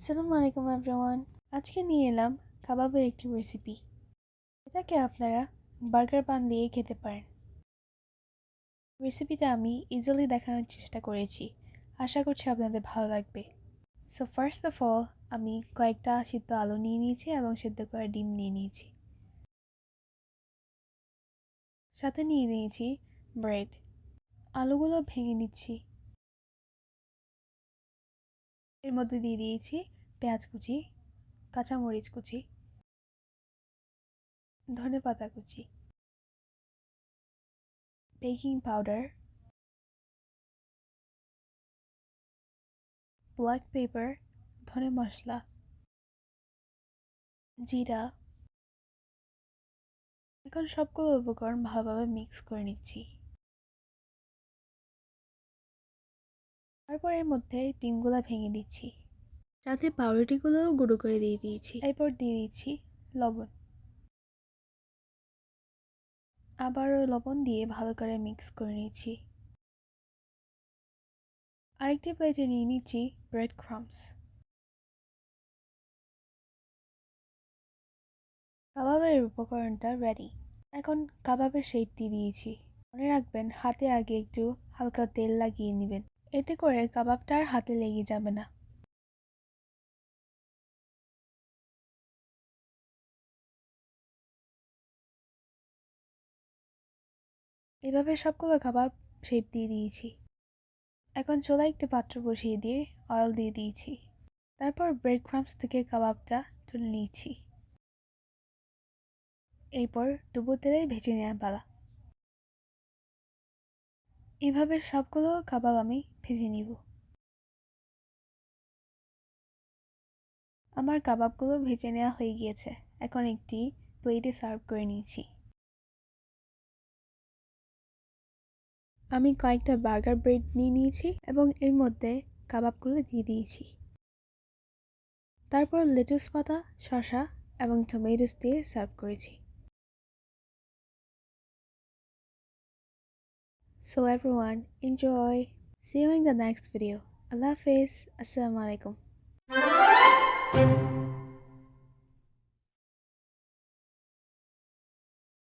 আসসালামু আলাইকুম এভরিওয়ান। আজকে নিয়ে এলাম কাবাবের একটি রেসিপি এটাকে আপনারা বার্গার পান দিয়ে খেতে পারেন। রেসিপিটা আমি ইজিলি দেখানোর চেষ্টা করেছি। আশা করছি আপনাদের ভালো লাগবে। সো ফার্স্ট অফ অল আমি কয়েকটা সিদ্ধ আলু নিয়ে নিয়েছি এবং সিদ্ধ করা ডিম নিয়ে নিয়েছি। সাথে নিয়ে নিয়েছি ব্রেড আলুগুলো ভেঙে নিচ্ছি। এর মধ্যে দিয়ে দিয়েছি পেঁয়াজ কুচি, কাঁচামরিচ কুচি ধনে পাতা কুচি, বেকিং পাউডার, ব্ল্যাক পেপার, ধনে মশলা, জিরা। এখন সবগুলো উপকরণ ভালোভাবে মিক্স করে নিচ্ছি। তারপর এর মধ্যে ডিমগুলো ভেঙে দিচ্ছি। সাথে পাউরুটিগুলোও গুঁড়ো করে দিয়ে দিয়েছি। এরপর দিয়ে দিচ্ছি লবণ। আবারও লবণ দিয়ে ভালো করে মিক্স করে নিয়েছি আরেকটি প্লেটে নিয়ে নিচ্ছি ব্রেড ক্রামস। কাবাবের উপকরণটা রেডি এখন কাবাবের শেপ দিয়ে দিয়েছি। মনে রাখবেন, হাতে আগে একটু হালকা তেল লাগিয়ে নেবেন। এতে করে কাবাবটা আর হাতে লেগে যাবে না। এভাবে সবগুলো কাবাব শেপ দিয়ে দিয়েছি। এখন চোলা একটি পাত্র বসিয়ে দিয়ে অয়েল দিয়ে দিয়েছি। তারপর ব্রেড ক্রামস থেকে কাবাবটা তুলে নিয়েছি। এরপর ডুবো তেলে ভেজে নেওয়া পালা। এভাবে সবগুলো কাবাব আমি ভেজে নিব। আমার কাবাবগুলো ভেজে নেওয়া হয়ে গিয়েছে। এখন একটি প্লেটে সার্ভ করে নিয়েছি। আমি কয়েকটা বার্গার ব্রেড নিয়ে নিয়েছি এবং এর মধ্যে কাবাবগুলো দিয়ে দিয়েছি তারপর লেটুস পাতা শসা এবং টমেটোস দিয়ে সার্ভ করেছি So everyone, enjoy. See you in the next. Allah Hafiz. Assalamu alaikum.